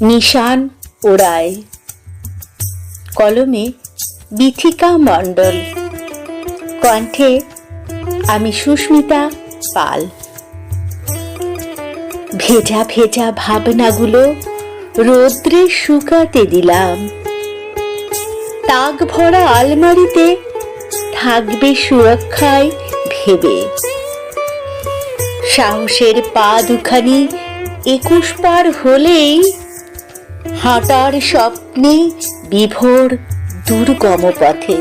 নিশান ওড়ায় কলমে বিথিকা মণ্ডল। কণ্ঠে আমি সুস্মিতা পাল। ভেজা ভেজা ভাবনাগুলো রৌদ্রে শুকাতে দিলাম। তাক ভরা আলমারিতে থাকবে সুরক্ষায় ভেবে। সাহসের পা দুখানি একুশ পার হলেই হাঁটার স্বপ্নে বিভোর দুর্গম পথে।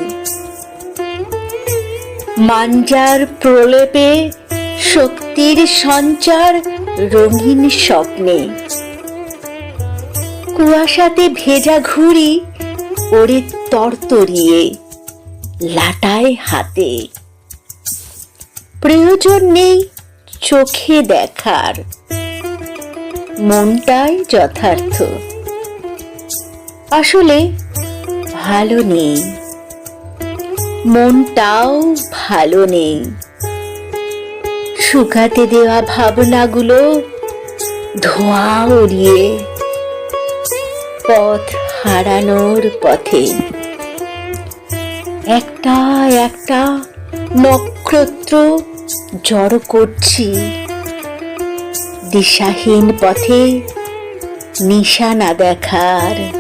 মাঞ্জার প্রলেপে শক্তির সঞ্চার রঙিন স্বপ্নে। কুয়াশাতে ভেজা ঘুড়ি ওরে তরতরিয়ে লাটায় হাতে। প্রয়োজন নেই চোখে দেখার, মনটাই যথার্থ। আসলে ভালো নেই। মনটাও ভালো নেই। শুকাতে দেওয়া ভাবনাগুলো ধোঁয়া উড়িয়ে পথ হারানোর পথে। একটা একটা নক্ষত্র জড়ো করছি। দিশাহীন পথে নিশানা দেখার